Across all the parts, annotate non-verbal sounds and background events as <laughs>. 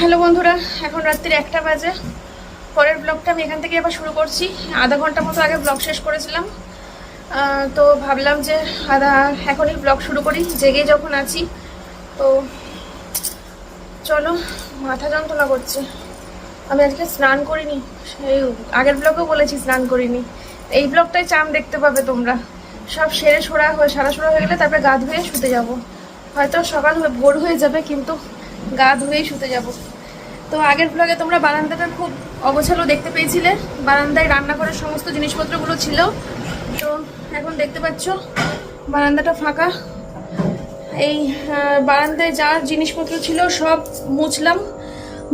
Hello বন্ধুরা, এখন রাত্রির একটা বাজে। পরের ব্লগটা আমি এখান থেকে আবার শুরু করছি। আধা ঘণ্টা মতো আগে ব্লগ শেষ করেছিলাম। তো ভাবলাম যে আধা এখনই ব্লগ শুরু করি জেগে যখন আছি। তো চলো, মাথা যন্ত্রণা করছে। আমি আজকে স্নান করিনি, সেই আগের ব্লগেও বলেছি স্নান করিনি। এই ব্লগটাই চাম দেখতে পাবে তোমরা। সব সেরে সোরা হয়ে, সারা সোরা হয়ে গেলে তারপরে গা ধুয়ে শুতে যাব। হয়তো সকাল ভোর হয়ে যাবে, কিন্তু গা ধুয়েই শুতে যাব। তো আগের ব্লগে তোমরা বারান্দাটা খুব অগোছালো দেখতে পেয়েছিলে। বারান্দায় রান্নাঘরের সমস্ত জিনিসপত্রগুলো ছিল। তো এখন দেখতে পাচ্ছ, বারান্দাটা ফাঁকা। এই বারান্দায় যা জিনিসপত্র ছিল সব মুছলাম।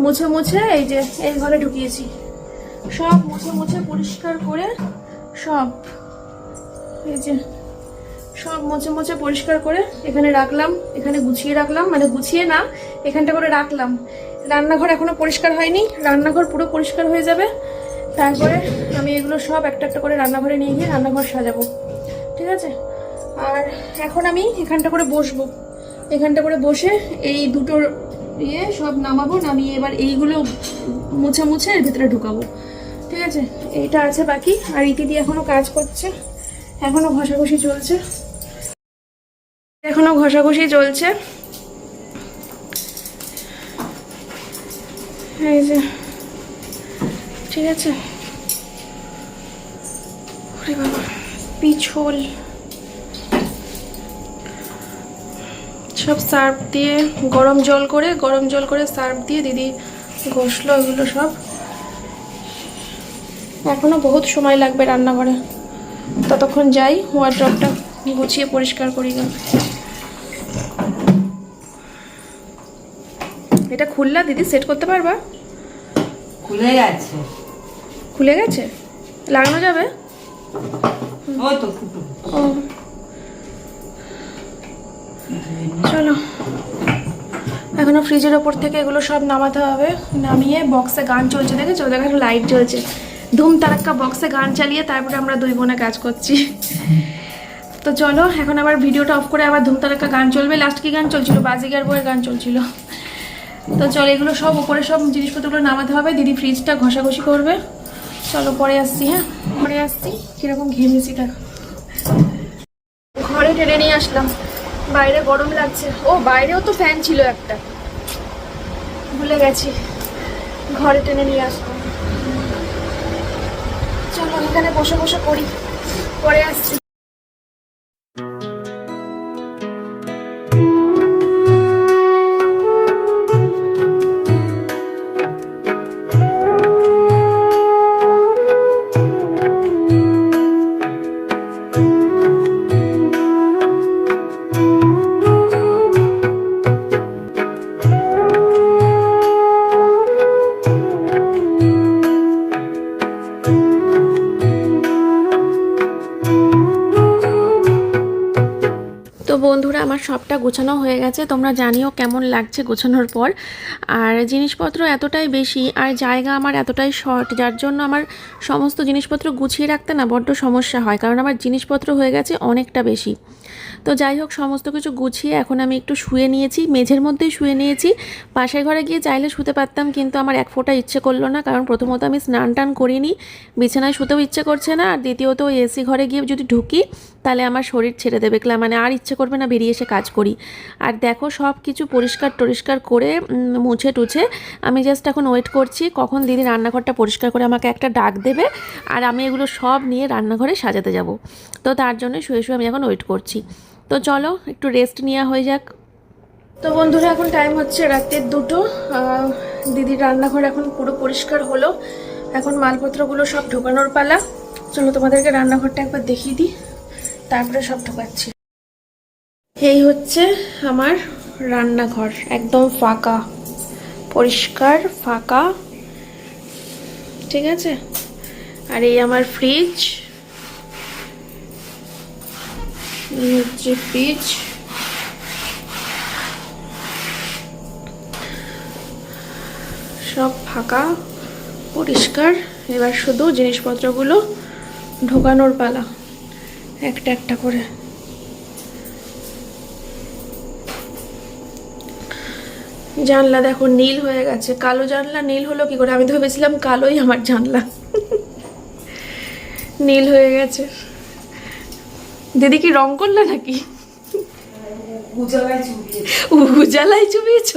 মুছে মুছে এই যে, এই ঘরে ঢুকিয়েছি। সব মুছে মুছে পরিষ্কার করে সব, এই যে সব মুছে মুছে পরিষ্কার করে এখানে রাখলাম, এখানে গুছিয়ে রাখলাম মানে গুছিয়ে না, এখানটা করে রাখলাম। রান্নাঘর এখনও পরিষ্কার হয়নি, রান্নাঘর পুরো পরিষ্কার হয়ে যাবে। তারপরে আমি এগুলো সব একটা একটা করে রান্নাঘরে নিয়ে গিয়ে রান্নাঘর সাজাবো। ঠিক আছে? আর এখন আমি এখানটা করে বসবো। এখানটা করে বসে এই দুটোর ইয়ে সব নামাবো, নামিয়ে এবার এইগুলো মুছে মুছে এর ভিতরে ঢুকাবো। ঠিক আছে? এইটা আছে বাকি, আর ইতিদি এখনও কাজ করছে। এখনও ঘষাঘষি চলছে। এখনও ঘষাঘষি চলছে। এই যে, ঠিক আছে? পিছল। সব সার্ফ দিয়ে গরম জল করে, গরম জল করে সার্ফ দিয়ে দিদি ঘষলো, এগুলো সব। এখনও বহুত সময় লাগবে রান্নাঘরে। ততক্ষণ যাই ওয়ার্ড্রপটা গুছিয়ে পরিষ্কার করি গা। এটা খুললা দিদি সেট করতে পারবা? খুলে গেছে। খুলে গেছে? লাগানো যাবে? ওই তো ও। চলো। এখনও ফ্রিজের ওপর থেকে এগুলো সব নামাতে হবে। নামিয়ে বক্সে গান চলছে দেখেছ? দেখো লাইট জ্বলছে। ধুম তারাক্কা বক্সে গান চালিয়ে তারপরে আমরা দুই বোনে কাজ করছি। তো চলো, এখন আবার ভিডিওটা অফ করে আবার ধুম তারাক্কা গান চলবে। লাস্ট কি গান চলছিল? বাজিগার বইয়ের গান চলছিল। তো চলো, এগুলো সব উপরে সব জিনিসপত্রগুলো নামাতে হবে। দিদি ফ্রিজটা ঘষাঘষি করবে। চলো, পরে আসছি হ্যাঁ? পরে আসছি। কীরকম ঘেমেছি দেখো। ঘরে টেনে নিয়ে আসলাম। বাইরে গরম লাগছে। ও, বাইরেও তো ফ্যান ছিল একটা। ভুলে গেছি। ঘরে টেনে নিয়ে আসলাম চলো, এখানে বসে বসে করি পরে আসছি। গোছানো হয়ে গেছে। তোমরা জানিও কেমন লাগছে গোছানোর পর। আর জিনিসপত্র এতটাই বেশি আর জায়গা আমার এতটাই শর্ট, যার জন্য আমার সমস্ত জিনিসপত্র গুছিয়ে রাখতে না বড্ড সমস্যা হয়, কারণ আমার জিনিসপত্র হয়ে গেছে অনেকটা বেশি। তো যাই হোক, সমস্ত কিছু গুছিয়ে এখন আমি একটু শুয়ে নিয়েছি, মেঝের মধ্যেই শুয়ে নিয়েছি। পাশের ঘরে গিয়ে চাইলে শুতে পারতাম, কিন্তু আমার এক ফোঁটা ইচ্ছে করল না, কারণ প্রথমত আমি স্নান টান করিনি, বিছানায় শুতেও ইচ্ছে করছে না, আর দ্বিতীয়ত এসি ঘরে গিয়ে যদি ঢুকি তাহলে আমার শরীর ছেড়ে দেবে। ক্লা- মানে আর ইচ্ছে করবে না বেরিয়ে এসে কাজ করি। আর দেখো সব কিছু পরিষ্কার টরিষ্কার করে মুছে টুছে আমি জাস্ট এখন ওয়েট করছি কখন দিদি রান্নাঘরটা পরিষ্কার করে আমাকে একটা ডাক দেবে আর আমি এগুলো সব নিয়ে রান্নাঘরে সাজাতে যাব। তো তার জন্য শুয়ে শুয়ে আমি এখন ওয়েট করছি। তো চলো একটু রেস্ট নেওয়া হয়ে যাক। তো বন্ধুরা এখন টাইম হচ্ছে রাতের দুটো। দিদির রান্নাঘর এখন পুরো পরিষ্কার হলো। এখন মালপত্রগুলো সব ঢোকানোর পালা। চলো তোমাদেরকে রান্নাঘরটা একবার দেখিয়ে দিই। তারপরে সব ঢোকাচ্ছি। এই হচ্ছে আমার রান্নাঘর, একদম ফাঁকা, পরিষ্কার, ফাঁকা, ঠিক আছে? আর এই আমার ফ্রিজ এই হচ্ছে ফ্রিজ সব ফাঁকা, পরিষ্কার, এবার শুধু জিনিসপত্রগুলো ঢোকানোর পালা। একটা একটা করে। জানলা দেখো নীল হয়ে গেছে। কালো জানলা নীল হলো কি করে? আমি তো ভেবেছিলাম কালোই আমার জানলা। নীল হয়ে গেছে। দিদি কি রং করলে নাকি? উজালায় চুবিয়েছে উজালাই চুবিয়েছ?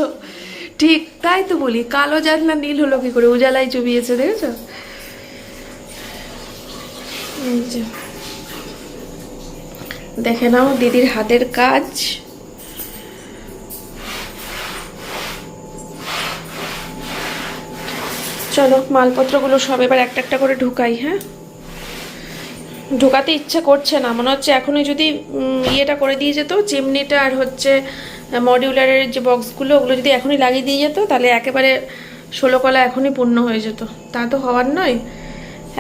ঠিক তাই তো বলি কালো জানলা নীল হলো কি করে? উজালাই চুবিয়েছে দেখেছ? এই যে। দেখে নাও দিদির হাতের কাজ। চলো, মালপত্রগুলো সব এবার একটা একটা করে ঢুকাই হ্যাঁ? ঢোকাতে ইচ্ছে করছে না, মনে হচ্ছে এখনই যদি ইয়েটা করে দিয়ে যেত, চিমনিটা আর হচ্ছে মডিউলারের যে বক্সগুলো ওগুলো যদি এখনই লাগিয়ে দিয়ে যেত, তাহলে একেবারে ষোলো কলা এখনই পূর্ণ হয়ে যেত। তা তো হওয়ার নয়।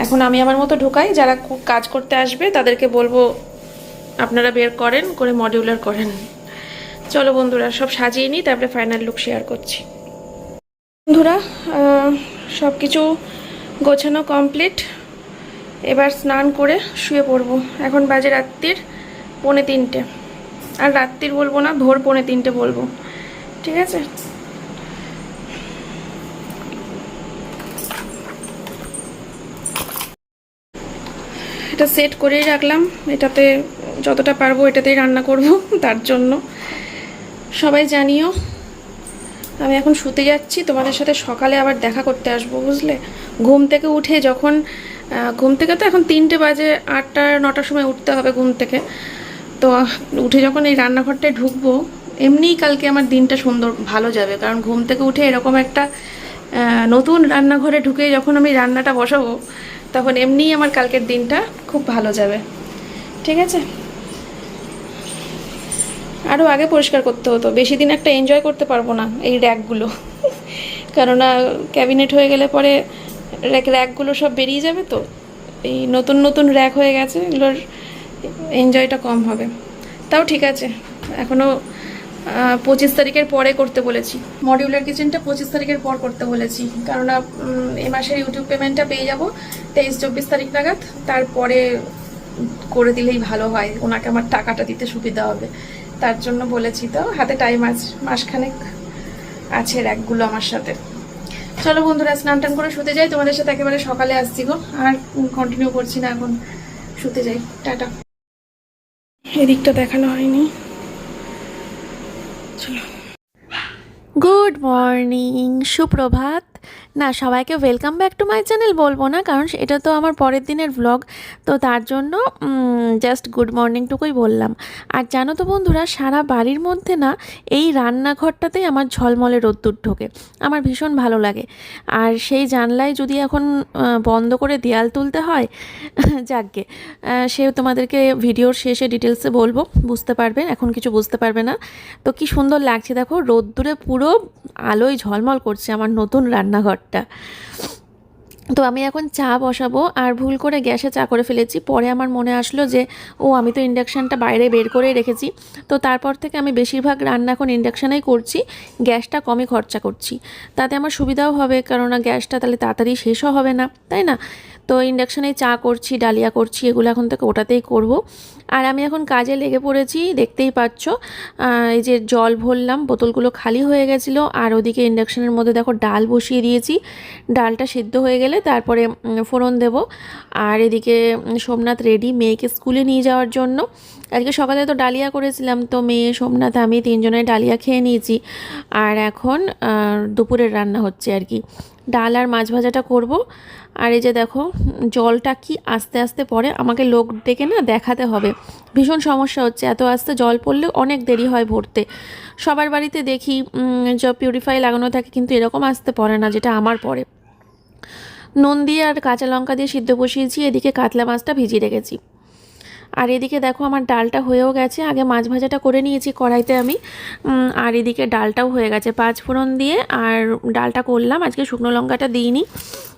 এখন আমি আমার মতো ঢোকাই, যারা কাজ করতে আসবে, তাদেরকে বলব আপনারা বের করেন, করে মডিউলার করেন। চলো বন্ধুরা, সব সাজিয়ে নিই, তারপরে ফাইনাল লুক শেয়ার করছি। বন্ধুরা সব কিছু গোছানো কমপ্লিট এবার স্নান করে শুয়ে পড়ব। এখন বাজে রাত্রির পৌনে তিনটে। আর রাত্রির বলব না, ভোর পৌনে তিনটে বলব। ঠিক আছে? এটা সেট করেই রাখলাম। এটাতে যতটা পারব এটাতেই রান্না করব, তার জন্য। সবাই জানিও, আমি এখন শুতে যাচ্ছি, তোমাদের সাথে সকালে আবার দেখা করতে আসব, বুঝলে? ঘুম থেকে উঠে যখন ঘুম থেকে তো এখন তিনটে বাজে, আটটা, নটার সময় উঠতে হবে ঘুম থেকে। তো উঠে যখন এই রান্নাঘরটায় ঢুকবো, এমনিই কালকে আমার দিনটা সুন্দর, ভালো যাবে। কারণ ঘুম থেকে উঠে এরকম একটা নতুন রান্নাঘরে ঢুকে যখন আমি রান্নাটা বসাবো তখন এমনিই আমার কালকের দিনটা খুব ভালো যাবে। ঠিক আছে? আরও আগে পরিষ্কার করতে হতো। বেশি দিন একটা এনজয় করতে পারব না এই র্যাকগুলো। কেননা ক্যাবিনেট হয়ে গেলে পরে র্যাক, র্যাকগুলো সব বেরিয়ে যাবে তো। এই নতুন নতুন র্যাক হয়ে গেছে, এগুলোর এনজয়টা কম হবে। তাও ঠিক আছে। এখনও পঁচিশ তারিখের পরে করতে বলেছি। মডিউলার কিচেনটা পঁচিশ তারিখের পর করতে বলেছি। উম, এ মাসের ইউটিউব পেমেন্টটা পেয়ে যাব তেইশ চব্বিশ তারিখ নাগাদ। তারপরে করে দিলেই ভালো হয়। ওনাকে আমার টাকাটা দিতে সুবিধা হবে। তার জন্য বলেছি তো হাতে টাইম আছে মাসখানেক আছে র্যাকগুলো আমার সাথে। চলো বন্ধুরা স্নান টান করে শুতে যাই। তোমাদের সাথে একেবারে সকালে আসছি গো। আর কন্টিনিউ করছি না এখন। শুতে যাই। টাটা। এদিকটা দেখানো হয়নি। গুড মর্নিং সুপ্রভাত। না সবাইকে welcome back to my channel বলব না কারণ এটা তো আমার পরের দিনের ব্লগ তো তার জন্য জাস্ট গুড মর্নিংটুকুই বললাম। আর জানো তো বন্ধুরা সারা বাড়ির মধ্যে না এই রান্নাঘরটাতেই আমার ঝলমলে রোদ্দুর ঢোকে। আমার ভীষণ ভালো লাগে। আর সেই জানলায় যদি এখন বন্ধ করে দেয়াল তুলতে হয় <laughs> আহ, সেও তোমাদেরকে ভিডিওর শেষে ডিটেলসে বলব। বুঝতে পারবে এখন কিছু বুঝতে পারবে না। তো কি সুন্দর লাগছে দেখো রোদ্দুরে পুরো আলোয় ঝলমল করছে আমার নতুন রান্নাঘরটা। তো আমি এখন চা বসাবো আর ভুল করে গ্যাসে চা করে ফেলেছি। পরে আমার মনে আসলো যে, ও আমি তো ইন্ডাকশানটা বাইরে বের করেই রেখেছি। তো তারপর থেকে আমি বেশিরভাগ রান্না এখন ইন্ডাকশানেই করছি, গ্যাসটা কমই খরচা করছি। তাতে আমার সুবিধাও হবে, কেননা গ্যাসটা তাহলে তাড়াতাড়ি শেষও হবে না, তাই না? তো ইন্ডাকশানেই চা করছি, ডালিয়া করছি, এগুলো এখন থেকে ওটাতেই করব। আর আমি এখন কাজে লেগে পড়েছি, দেখতেই পাচ্ছ। এই যে জল ভরলাম, বোতলগুলো খালি হয়ে গেছিল, আর ওদিকে ইন্ডাকশানের মধ্যে দেখো ডাল বসিয়ে দিয়েছি। ডালটা সিদ্ধ হয়ে গেলে তারপরে ফোড়ন দেব। আর এদিকে সোমনাথ রেডি মেয়েকে স্কুলে নিয়ে যাওয়ার জন্য। আজকে সকালে তো ডালিয়া করেছিলাম, তো মেয়ে, সোমনাথ, আমি তিনজনে ডালিয়া খেয়ে নিয়েছি। আর এখন দুপুরের রান্না হচ্ছে আর কি। ডাল আর মাছ ভাজাটা করব। আর এই যে দেখো জলটা কি আস্তে আস্তে পরে আমাকে লোক ডেকে না দেখাতে হবে। ভীষণ সমস্যা হচ্ছে। এত আস্তে জল পড়লে অনেক দেরি হয় ভরতে। সবার বাড়িতে দেখি যা পিউরিফাই লাগানো থাকে কিন্তু এরকম আসতে পড়ে না যেটা আমার পরে নুন দিয়ে আর কাঁচা লঙ্কা দিয়ে সিদ্ধ বসিয়েছি, এদিকে কাতলা মাছটা ভিজিয়ে রেখেছি। আর এদিকে দেখো আমার ডালটা হয়েও গেছে। আগে মাছ ভাজাটা করে নিয়েছি কড়াইতে আমি। আর এদিকে ডালটাও হয়ে গেছে পাঁচ ফোড়ন দিয়ে। আর ডালটা করলাম। আজকে শুকনো লঙ্কাটা দিইনি।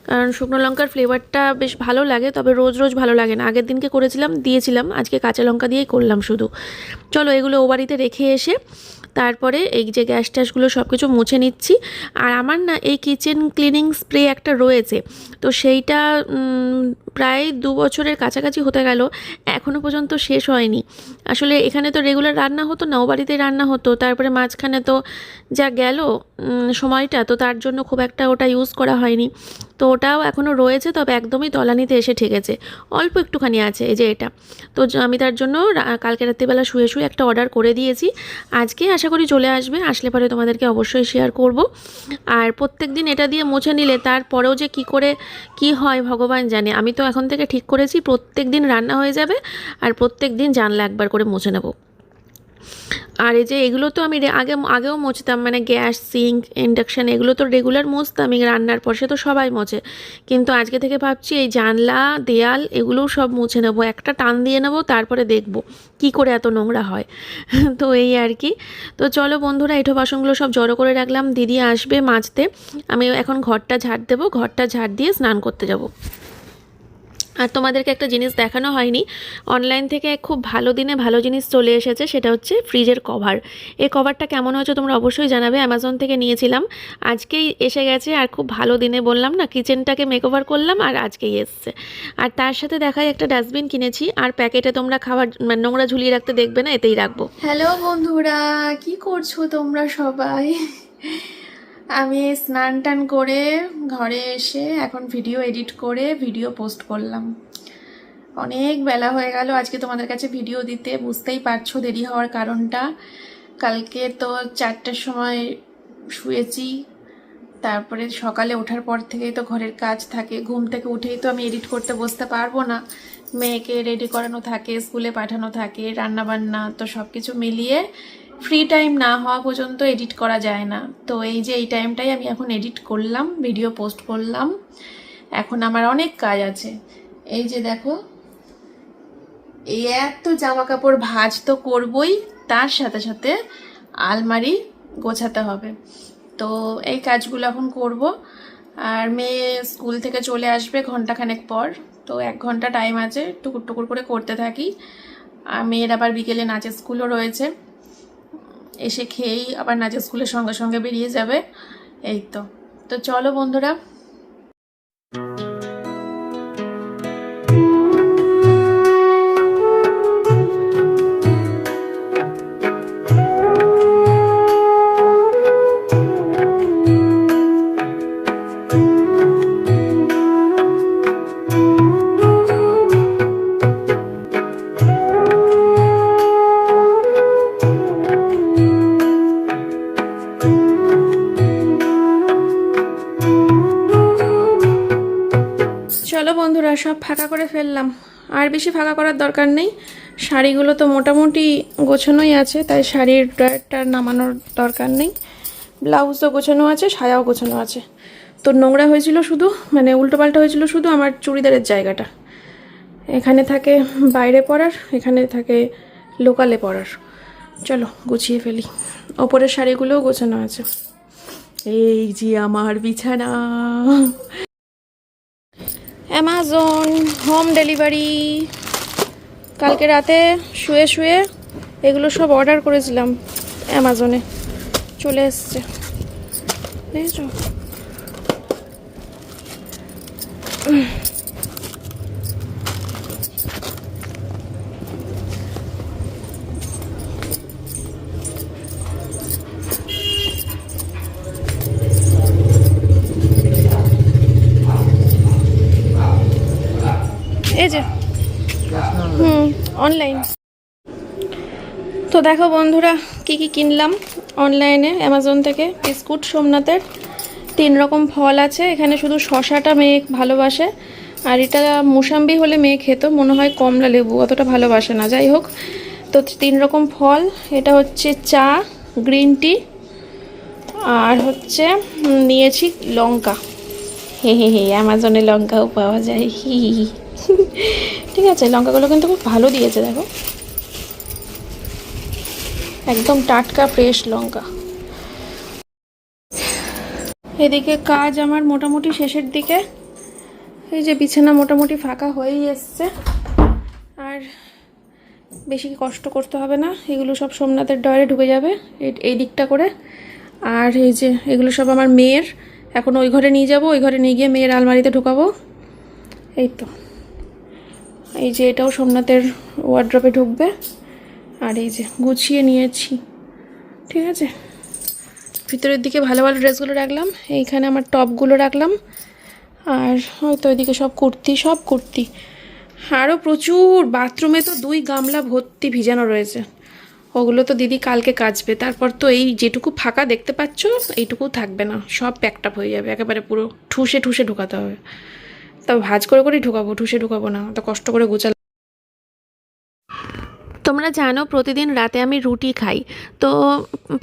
কারণ শুকনো লঙ্কার ফ্লেভারটা বেশ ভালো লাগে, তবে রোজ রোজ ভালো লাগে না। আগের দিনকে করেছিলাম, দিয়েছিলাম। আজকে কাঁচা লঙ্কা দিয়েই করলাম শুধু। চলো এগুলো ও বাড়িতে রেখে এসে তারপরে এই যে গ্যাস ট্যাসগুলো সব কিছু মুছে নিচ্ছি। আর আমার না এই কিচেন ক্লিনিং স্প্রে একটা রয়েছে। তো সেইটা প্রায় দু বছরের কাছাকাছি হতে গেল এখনও পর্যন্ত শেষ হয়নি। আসলে এখানে তো রেগুলার রান্না হতো না, ও বাড়িতে রান্না হতো। তারপরে মাঝখানে তো যা গেল সময়টা, তো তার জন্য খুব একটা ওটা ইউজ করা হয়নি। তো ওটাও এখনও রয়েছে, তবে একদমই তলানিতে এসে ঠেকেছে। অল্প একটুখানি আছে, এই যে এটা। তো আমি তার জন্য কালকে রাত্রিবেলা শুয়ে শুয়ে একটা অর্ডার করে দিয়েছি। আজকে আশা করি চলে আসবে, আসলে পরে তোমাদেরকে অবশ্যই শেয়ার করব। আর প্রত্যেক দিন এটা দিয়ে মুছে নিলে তারপরেও যে কি করে, কি হয় ভগবান জানে। আমি তো এখন থেকে ঠিক করেছি প্রত্যেক দিন রান্না হয়ে যাবে, আর প্রত্যেক দিন জানলা একবার করে মুছে নেব। আর এই যে এগুলো তো আমি আগে আগেও মোছতাম মানে গ্যাস, সিঙ্ক, ইন্ডাকশান, এগুলো তো রেগুলার মুছতাম রান্নার পর সে তো সবাই মোছে। কিন্তু আজকে থেকে ভাবছি এই জানলা, দেয়াল, এগুলোও সব মুছে নেব, একটা টান দিয়ে নেব, তারপরে দেখব কি করে এত নোংরা হয়। <laughs> তো এই আর কি। তো চলো বন্ধুরা, এঁঠো বাসনগুলো সব জড়ো করে রাখলাম, দিদি আসবে মাজতে। আমি এখন ঘরটা ঝাড় দেবো, ঘরটা ঝাড় দিয়ে স্নান করতে যাব। আর তোমাদেরকে একটা জিনিস দেখানো হয়নি। অনলাইন থেকে খুব ভালো দিনে ভালো জিনিস চলে এসেছে, সেটা হচ্ছে ফ্রিজের কভার এই কভারটা কেমন হয়েছে তোমরা অবশ্যই জানাবে অ্যামাজন থেকে নিয়েছিলাম। আজকেই এসে গেছে, আর খুব ভালো দিনে বললাম না কিচেনটাকে মেকওভার করলাম আর আজকেই এসছে। আর তার সাথে দেখায় একটা ডাস্টবিন কিনেছি, আর প্যাকেটে তোমরা খাবার মানে নোংরা ঝুলিয়ে রাখতে দেখবে না, এতেই রাখব। হ্যালো বন্ধুরা, কি করছ তোমরা সবাই? আমি স্নান টান করে ঘরে এসে এখন ভিডিও এডিট করে ভিডিও পোস্ট করলাম। অনেক বেলা হয়ে গেল, আজকে তোমাদের কাছে ভিডিও দিতে বুঝতেই পারছ দেরি হওয়ার কারণটা। কালকে তো চারটের সময় শুয়েছি, তারপরে সকালে ওঠার পর থেকেই তো ঘরের কাজ থাকে। ঘুম থেকে উঠেই তো আমি এডিট করতে বসতে পারব না। মেয়েকে রেডি করানো থাকে, স্কুলে পাঠানো থাকে রান্না বান্না তো সব কিছু মিলিয়ে ফ্রি টাইম না হওয়া পর্যন্ত এডিট করা যায় না। তো এই যে এই টাইমটাই আমি এখন এডিট করলাম ভিডিও পোস্ট করলাম। এখন আমার অনেক কাজ আছে। এই যে দেখো, এই এত জামা কাপড় ভাজ তো করবই, তার সাথে সাথে আলমারি গোছাতে হবে। তো এই কাজগুলো এখন করব। আর মেয়ে স্কুল থেকে চলে আসবে ঘন্টাখানেক পর। তো এক ঘণ্টা টাইম আছে, টুকুর টুকুর করে করতে থাকি। আর মেয়ের আবার বিকেলে নাচের স্কুলও রয়েছে। এসে খেয়েই আবার নাচের স্কুলের সঙ্গে সঙ্গে বেরিয়ে যাবে। এই তো। তো চলো বন্ধুরা চলো বন্ধুরা, সব ফাঁকা করে ফেললাম। আর বেশি ফাঁকা করার দরকার নেই। শাড়িগুলো তো মোটামুটি গোছানোই আছে, তাই শাড়ির ড্রয়ারটা নামানোর দরকার নেই। ব্লাউজও গোছানো আছে সায়াও গোছানো আছে। তো নোংরা হয়েছিল শুধু মানে উল্টোপাল্টা হয়েছিল শুধু আমার চুড়িদারের জায়গাটা। এখানে থাকে বাইরে পরার, এখানে থাকে লোকালে পরার। চলো, গুছিয়ে ফেলি। ওপরের শাড়িগুলোও গোছানো আছে। এই যে আমার বিছানা। অ্যামাজন হোম ডেলিভারি কালকে রাতে শুয়ে শুয়ে এগুলো সব অর্ডার করেছিলাম অ্যামাজনে চলে এসছে। দেখেছ এই যে হুম অনলাইন তো দেখো বন্ধুরা, কি কি কিনলাম অনলাইনে অ্যামাজন থেকে বিস্কুট, সোমনাথের তিন রকম ফল আছে। এখানে শুধু শশাটা মেয়ে ভালোবাসে, আর এটা মুসাম্বি হলে মেয়ে খেত, মনে হয় কমলা লেবু, অতটা ভালোবাসে না। যাই হোক, তো তিন রকম ফল, এটা হচ্ছে চা গ্রিন টি আর হচ্ছে নিয়েছি লঙ্কা। হে হে হে অ্যামাজনে লঙ্কাও পাওয়া যায়। হি হি হি। ঠিক আছে, লঙ্কাগুলো কিন্তু খুব ভালো দিয়েছে, দেখো। একদম টাটকা ফ্রেশ লঙ্কা। এদিকে কাজ আমার মোটামুটি শেষের দিকে। এই যে বিছানা মোটামুটি ফাঁকা হয়েই এসছে। আর বেশি কষ্ট করতে হবে না, এগুলো সব সোমনাথের ডয়ারে ঢুকে যাবে, এই- এই দিকটা করে। আর এই যে এগুলো সব আমার মেয়ের, এখন ওই ঘরে নিয়ে যাব, ওই ঘরে নিয়ে গিয়ে মেয়ের আলমারিতে ঢুকাবো। এই তো। এই যে এটাও সোমনাথের ওয়ার্ড্রপে ঢুকবে। আর এই যে গুছিয়ে নিয়েছি। ঠিক আছে? ভিতরের দিকে ভালো ভালো ড্রেসগুলো রাখলাম। এইখানে আমার টপগুলো রাখলাম। আর হয়তো ওইদিকে সব কুর্তি সব কুর্তি। আরও প্রচুর। বাথরুমে তো দুই গামলা ভর্তি ভিজানো রয়েছে। ওগুলো তো দিদি কালকে কাচবে। তারপর তো এই যেটুকু ফাঁকা দেখতে পাচ্ছ, এইটুকু থাকবে না। সব প্যাকটাপ হয়ে যাবে। একেবারে পুরো ঠুসে ঠুসে ঢুকাতে হবে। তা ভাজ করে করেই ঢুকাবো ঠুসে ঢুকাবো না। তো কষ্ট করে গোছাল তোমরা জানো প্রতিদিন রাতে আমি রুটি খাই। তো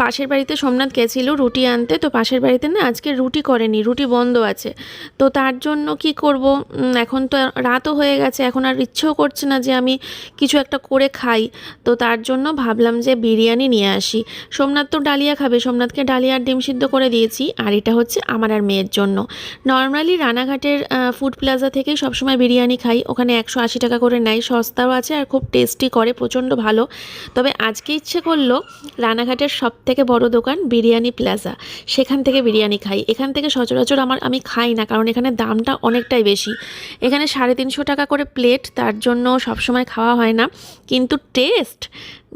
পাশের বাড়িতে সোমনাথ গেছিল রুটি আনতে, তো পাশের বাড়িতে না আজকে রুটি করেনি, রুটি বন্ধ আছে। তো তার জন্য কি করব? এখন তো রাতও হয়ে গেছে, এখন আর ইচ্ছেও করছে না যে আমি কিছু একটা করে খাই। তো তার জন্য ভাবলাম যে বিরিয়ানি নিয়ে আসি। সোমনাথ তো ডালিয়া খাবে, সোমনাথকে ডালিয়ার ডিম সিদ্ধ করে দিয়েছি, আর এটা হচ্ছে আমার আর মেয়ের জন্য। নর্মালি রানাঘাটের ফুড প্লাজা থেকে সবসময় বিরিয়ানি খাই, ওখানে একশো আশি টাকা করে নেয়, সস্তাও আছে আর খুব টেস্টি করে, প্রচণ্ড ভালো। তবে আজকে ইচ্ছে করল রানাঘাটের সব থেকে বড় দোকান বিরিয়ানি প্লাজা। সেখান থেকে বিরিয়ানি খাই। এখান থেকে সচরাচর আমার, আমি খাই না, কারণ এখানে দামটা অনেকটাই বেশি। এখানে সাড়ে তিনশো টাকা করে প্লেট তার জন্য সবসময় খাওয়া হয় না। কিন্তু টেস্ট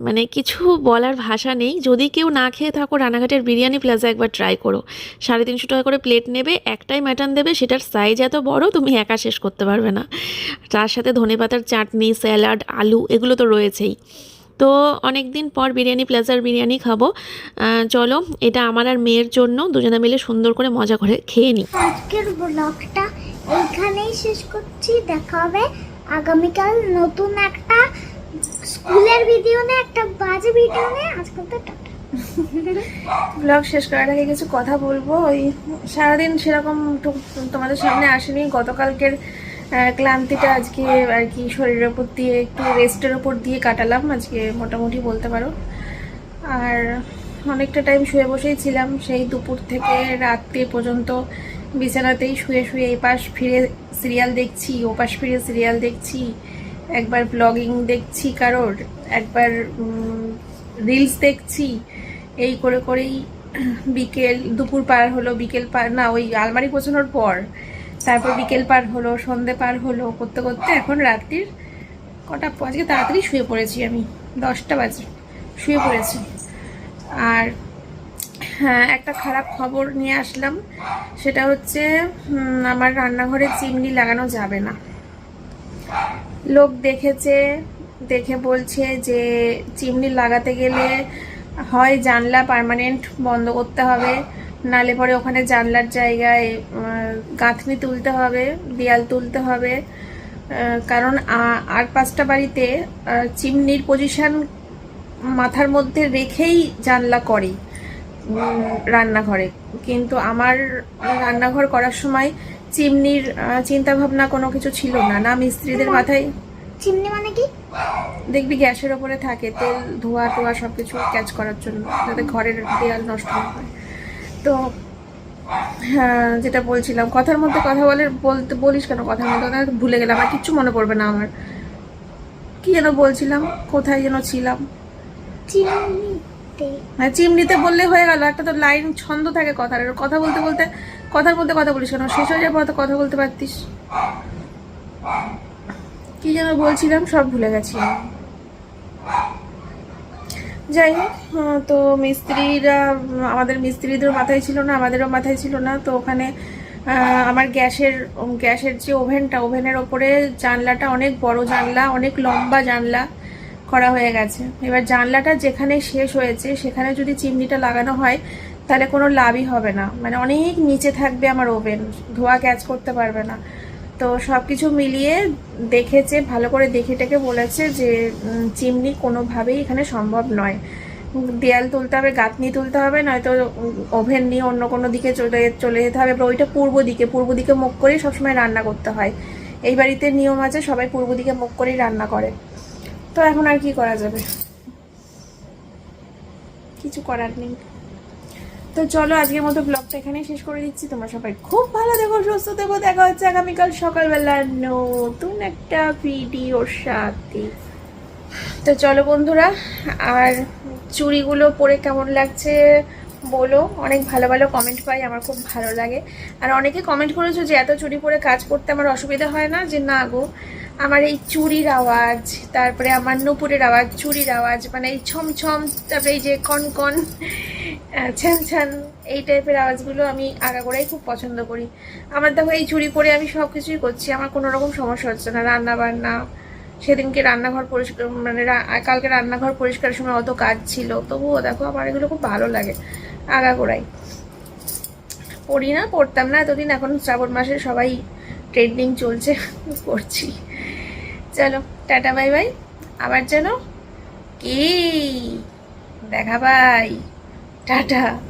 মানে কিছু বলার ভাষা নেই। যদি কেউ না খেয়ে থাকো রানাঘাটের বিরিয়ানি প্লাজা একবার ট্রাই করো। সাড়ে তিনশো টাকা করে প্লেট নেবে, একটাই ম্যাটান দেবে, সেটার সাইজ এত বড়, তুমি একা শেষ করতে পারবে না। তার সাথে ধনেপাতার চাটনি স্যালাড আলু, এগুলো তো রয়েছেই। তো অনেক দিন পর বিরিয়ানি প্লাজার বিরিয়ানি খাব। চলো, এটা আমার আর মেয়ের জন্য। দুজনে মিলে সুন্দর করে মজা করে খেয়ে নিই। আজকের ব্লগটা এইখানেই শেষ করছি। দেখা হবে আগামীকাল নতুন একটা স্কুলের ভিডিও নিয়ে একটা বাজে ভিডিও নিয়ে আজকাল তো ব্লগ শেষ করার আগে কিছু কথা বলব। ওই সারাদিন সেরকম তোমাদের সামনে আসেনি। গতকালকের ক্লান্তিটা আজকে আর কি শরীরের ওপর দিয়ে, একটু রেস্টের ওপর দিয়ে কাটালাম। আজকে মোটামুটি বলতে পারো। আর অনেকটা টাইম শুয়ে বসেই ছিলাম। সেই দুপুর থেকে রাত্রি পর্যন্ত বিছানাতেই শুয়ে শুয়ে এই পাশ ফিরে সিরিয়াল দেখছি ও পাশ ফিরে সিরিয়াল দেখছি। একবার ব্লগিং দেখছি কারোর একবার রিলস দেখছি এই করে করেই বিকেল দুপুর পার হলো বিকেল পার না ওই আলমারি পৌঁছানোর পর তারপর বিকেল পার হলো সন্ধে পার হলো করতে করতে এখন রাত্রির কটা আজকে তাড়াতাড়ি শুয়ে পড়েছি আমি দশটা বাজে শুয়ে পড়েছি। আর হ্যাঁ একটা খারাপ খবর নিয়ে আসলাম সেটা হচ্ছে আমার রান্নাঘরে চিমনি লাগানো যাবে না। লোক দেখেছে, দেখে বলছে যে চিমনি লাগাতে গেলে হয় জানলা পার্মানেন্ট বন্ধ করতে হবে, নালে পরে ওখানে জানলার জায়গায় গাঁথনি তুলতে হবে, দেয়াল তুলতে হবে। কারণ আর পাঁচটা বাড়িতে চিমনির পজিশন মাথার মধ্যে রেখেই জানলা করে রান্নাঘরে। কিন্তু আমার রান্নাঘর করার সময় চিমনির চিন্তা ভাবনা কোনো কিছু ছিল না না মিস্ত্রিদের মাথায়? চিমনি মানে কি? দেখবি গ্যাসের ওপরে থাকে তেল ধোয়া টোয়া সব কিছু ক্যাচ করার জন্য যাতে ঘরের দেয়াল নষ্ট না হয়। তো হ্যাঁ যেটা বলছিলাম কথার মধ্যে কথা বলে বলতে বলিস কেন কথার মধ্যে? ভুলে গেলাম আর কিচ্ছু মনে পড়বে না আমার। কি যেন বলছিলাম কোথায় যেন ছিলাম? চিমনিতে। হ্যাঁ চিমনিতে বললে হয়ে গেল একটা তো লাইন ছন্দ থাকে কথার কথা বলতে বলতে কথার মধ্যে কথা বলিস কেন? শেষ হয়ে যাবে তো কথা বলতে পারতিস। কি যেন বলছিলাম, সব ভুলে গেছি। যাই হোক তো মিস্ত্রিরা আমাদের মিস্ত্রিদের মাথায় ছিল না, আমাদেরও মাথায় ছিল না। তো ওখানে আমার গ্যাসের গ্যাসের যে ওভেনটা, ওভেনের ওপরে জানলাটা অনেক বড় জানলা, অনেক লম্বা জানলা করা হয়ে গেছে। এবার জানলাটা যেখানে শেষ হয়েছে, সেখানে যদি চিমনিটা লাগানো হয় তাহলে কোনো লাভই হবে না। মানে অনেক নিচে থাকবে আমার ওভেন, ধোয়া ক্যাচ করতে পারবে না। তো সব কিছু মিলিয়ে দেখেছে, ভালো করে দেখে টেকে বলেছে যে চিমনি কোনোভাবেই এখানে সম্ভব নয়। দেয়াল তুলতে হবে, গাঁথনি তুলতে হবে, নয়তো ওভেন নিয়ে অন্য কোনো দিকে চলে চলে যেতে হবে ওইটা পূর্ব দিকে পূর্ব দিকে মুখ করেই সবসময় রান্না করতে হয়। এই বাড়িতে নিয়ম আছে, সবাই পূর্ব দিকে মুখ করেই রান্না করে। তো এখন আর কি করা যাবে? কিছু করার নেই। তো চলো আজকের মতো ব্লগটা এখানেই শেষ করে দিচ্ছি। তোমরা সবাই খুব ভালো দেখো সুস্থ দেখো দেখা হচ্ছে আগামীকাল সকালবেলা নতুন একটা ভিডিওর সাথে। তো চলো বন্ধুরা, আর চুড়িগুলো পরে কেমন লাগছে বলো? অনেক ভালো ভালো কমেন্ট পাই, আমার খুব ভালো লাগে। আর অনেকে কমেন্ট করেছ যে এত চুরি পরে কাজ করতে আমার অসুবিধা হয় না? যে না গো আমার এই চুড়ির আওয়াজ, তারপরে আমার নুপুরের আওয়াজ চুড়ির আওয়াজ মানে এই ছম ছম তারপরে এই যে কন কন ছ্যান ছ্যান, এই টাইপের আওয়াজগুলো আমি আগাগোড়াই খুব পছন্দ করি। আমার দেখো এই চুড়ি পরে আমি সব কিছুই করছি, আমার কোনো রকম সমস্যা হচ্ছে না। রান্না বান্না সেদিনকে রান্নাঘর পরিষ্কার মানে কালকে রান্নাঘর পরিষ্কারের সময় অত কাজ ছিল, তবুও দেখো আমার এগুলো খুব ভালো লাগে আগাগোড়াই পড়ি না, পড়তাম না, এতদিন এখন শ্রাবণ মাসে সবাই ট্রেন্ডিং চলছে, করছি। চলো টাটা বাই বাই। আবার যেন। কি? দেখা বাই। টাটা।